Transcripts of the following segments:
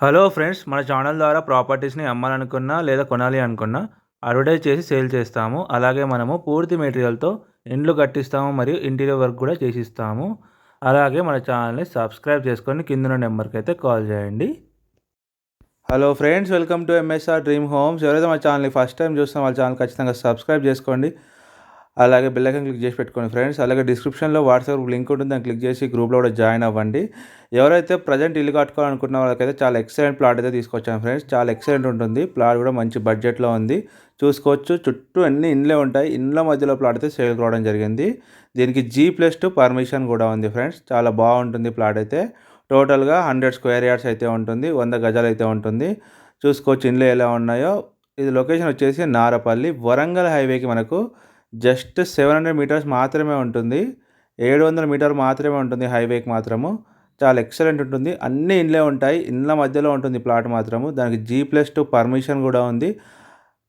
Hello friends మన channel ద్వారా ప్రాపర్టీస్ని అమ్మాలనుకున్నా లేదా కొనాలి అనుకున్నా అడ్వర్టైజ్ చేసి సేల్ చేస్తాము. అలాగే మనము పూర్తి మెటీరియల్తో ఇండ్లు కట్టిస్తాము మరియు ఇంటీరియర్ వర్క్ కూడా చేసిస్తాము. అలాగే మన ఛానల్ని సబ్స్క్రైబ్ చేసుకొని కింద నెంబర్కి అయితే కాల్ చేయండి. Hello friends welcome to MSR dream homes ఎవరైతే మా ఛానల్ని ఫస్ట్ టైం చూస్తున్నా వాళ్ళ ఛానల్ ఖచ్చితంగా సబ్స్క్రైబ్ చేసుకోండి. అలాగే బెల్ క్లిక్ చేసి పెట్టుకోండి ఫ్రెండ్స్ అలాగే డిస్క్రిప్షన్లో వాట్సాప్ లింక్ ఉంటుంది. దాన్ని క్లిక్ చేసి గ్రూప్లో కూడా జాయిన్ అవ్వండి. ఎవరైతే ప్రజెంట్ ఇల్లు కట్టుకోవాలనుకున్న వాళ్ళకైతే చాలా ఎక్సలెంట్ ప్లాట్ అయితే తీసుకొచ్చాను ఫ్రెండ్స్ చాలా ఎక్సలెంట్ ఉంటుంది. ప్లాట్ కూడా మంచి బడ్జెట్లో ఉంది. చూసుకోవచ్చు. చుట్టూ అన్ని ఇండ్లే ఉంటాయి. ఇండ్ల మధ్యలో ప్లాట్ అయితే సేల్ రావడం జరిగింది. దీనికి జీ ప్లస్ టూ పర్మిషన్ కూడా ఉంది ఫ్రెండ్స్ చాలా బాగుంటుంది ప్లాట్ అయితే. టోటల్గా హండ్రెడ్ స్క్వేర్ యార్డ్స్ అయితే ఉంటుంది. వంద గజాలు అయితే ఉంటుంది. చూసుకోవచ్చు ఇండ్లు ఎలా ఉన్నాయో. ఇది లొకేషన్ వచ్చేసి నారపల్లి. వరంగల్ హైవేకి మనకు జస్ట్ సెవెన్ హండ్రెడ్ మీటర్స్ మాత్రమే ఉంటుంది. ఏడు వందల మీటర్ మాత్రమే ఉంటుంది హైవేకి మాత్రము. చాలా ఎక్సలెంట్ ఉంటుంది. అన్ని ఇండ్లే ఉంటాయి. ఇండ్ల మధ్యలో ఉంటుంది ప్లాట్ మాత్రము. దానికి జీ ప్లస్ టూ పర్మిషన్ కూడా ఉంది.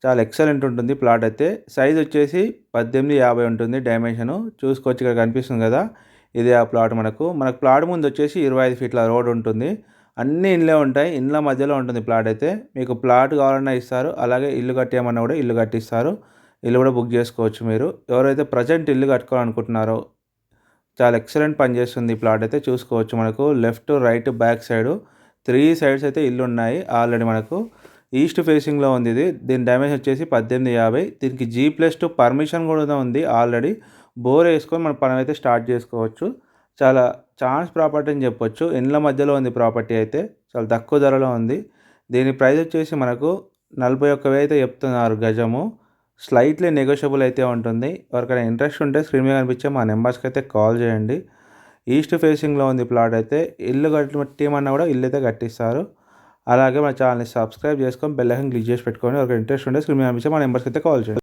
చాలా ఎక్సలెంట్ ఉంటుంది ప్లాట్ అయితే. సైజ్ వచ్చేసి పద్దెనిమిది యాభై ఉంటుంది డైమెన్షను. చూసుకోవచ్చు ఇక్కడ కనిపిస్తుంది కదా. ఇది ఆ ప్లాట్ మనకు. మనకు ప్లాట్ ముందు వచ్చేసి ఇరవై ఐదు ఫీట్ల రోడ్ ఉంటుంది. అన్ని ఇండ్లే ఉంటాయి. ఇండ్ల మధ్యలో ఉంటుంది ప్లాట్ అయితే. మీకు ప్లాట్ కావాలన్నా ఇస్తారు. అలాగే ఇల్లు కట్టేయమన్నా కూడా ఇల్లు కట్టిస్తారు. ఇల్లు కూడా బుక్ చేసుకోవచ్చు మీరు. ఎవరైతే ప్రజెంట్ ఇల్లు కట్టుకోవాలనుకుంటున్నారో చాలా ఎక్సలెంట్ పనిచేస్తుంది ఈ ప్లాట్ అయితే చూసుకోవచ్చు మనకు. Left right back side three sides అయితే ఇల్లు ఉన్నాయి ఆల్రెడీ మనకు. ఈస్ట్ ఫేసింగ్లో ఉంది ఇది. దీని డ్యామేజ్ వచ్చేసి పద్దెనిమిది యాభై. దీనికి జీ ప్లస్ టూ పర్మిషన్ కూడా ఉంది ఆల్రెడీ. బోర్ వేసుకొని మన పని అయితే స్టార్ట్ చేసుకోవచ్చు. చాలా ఛాన్స్ ప్రాపర్టీ అని చెప్పొచ్చు. ఇండ్ల మధ్యలో ఉంది ప్రాపర్టీ అయితే. చాలా తక్కువ ధరలో ఉంది. దీని ప్రైస్ వచ్చేసి మనకు నలభై ఒక్క వేలు అయితే చెప్తున్నారు గజము. స్లైట్లీ నెగోషియబుల్ అయితే ఉంటుంది. ఎవరికైనా ఇంట్రెస్ట్ ఉంటే స్క్రీన్ మీద కనిపించే మా నెంబర్స్కి అయితే కాల్ చేయండి. ఈస్ట్ ఫేసింగ్లో ఉంది ప్లాట్ అయితే ఇల్లు కట్టమన్నా కూడా ఇల్లు అయితే కట్టిస్తారు. అలాగే మన ఛానల్ని సబ్స్క్రైబ్ చేసుకొని బెల్ ఐకన్ క్లిక్ చేసి పెట్టుకొని ఒక ఇంట్రెస్ట్ ఉంటే స్క్రీన్ మీద కనిపించే మా నెంబర్స్కి అయితే కాల్ చేయండి.